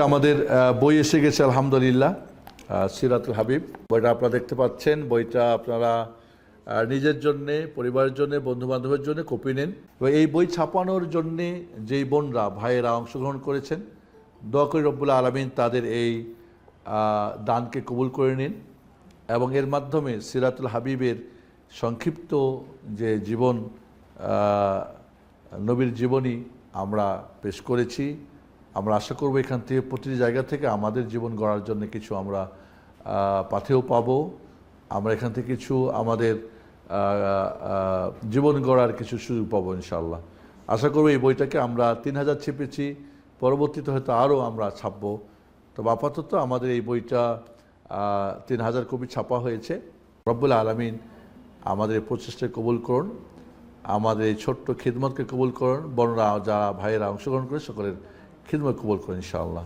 আমাদের বই এসে গেছে, আলহামদুলিল্লাহ। সিরাতুল হাবিব, বইটা আপনারা দেখতে পাচ্ছেন। বইটা আপনারা নিজের জন্যে, পরিবারের জন্য বন্ধু বান্ধবের জন্য কপি নেন। এবং এই বই ছাপানোর জন্যে যেই বোনরা, ভাইয়েরা অংশগ্রহণ করেছেন, দোয়া করি রব্বুল্লা আলমিন তাদের এই দানকে কবুল করে নিন। এবং এর মাধ্যমে সিরাতুল হাবিবের সংক্ষিপ্ত যে জীবন নবীর জীবনী আমরা পেশ করেছি। আমরা আশা করব এখান থেকে প্রতিটি জায়গা থেকে আমাদের জীবন গড়ার জন্য কিছু আমরা পাথেও পাবো। আমরা এখান থেকে কিছু আমাদের জীবন গড়ার কিছু সুযোগ পাবো ইনশাল্লাহ আশা করব এই বইটাকে আমরা তিন হাজার ছেপেছি, পরবর্তীতে হয়তো আরও আমরা ছাপবো। তবে আপাতত আমাদের এই বইটা তিন হাজার কপি ছাপা হয়েছে। রব্বুল আলমিন আমাদের এই প্রচেষ্টায় কবুল করুন। আমাদের এই ছোট্ট খিদমতকে কবুল করুন। বড়রা যারা, ভাইয়েরা অংশগ্রহণ করে সকলের খিদমত কবুল করুন ইনশাআল্লাহ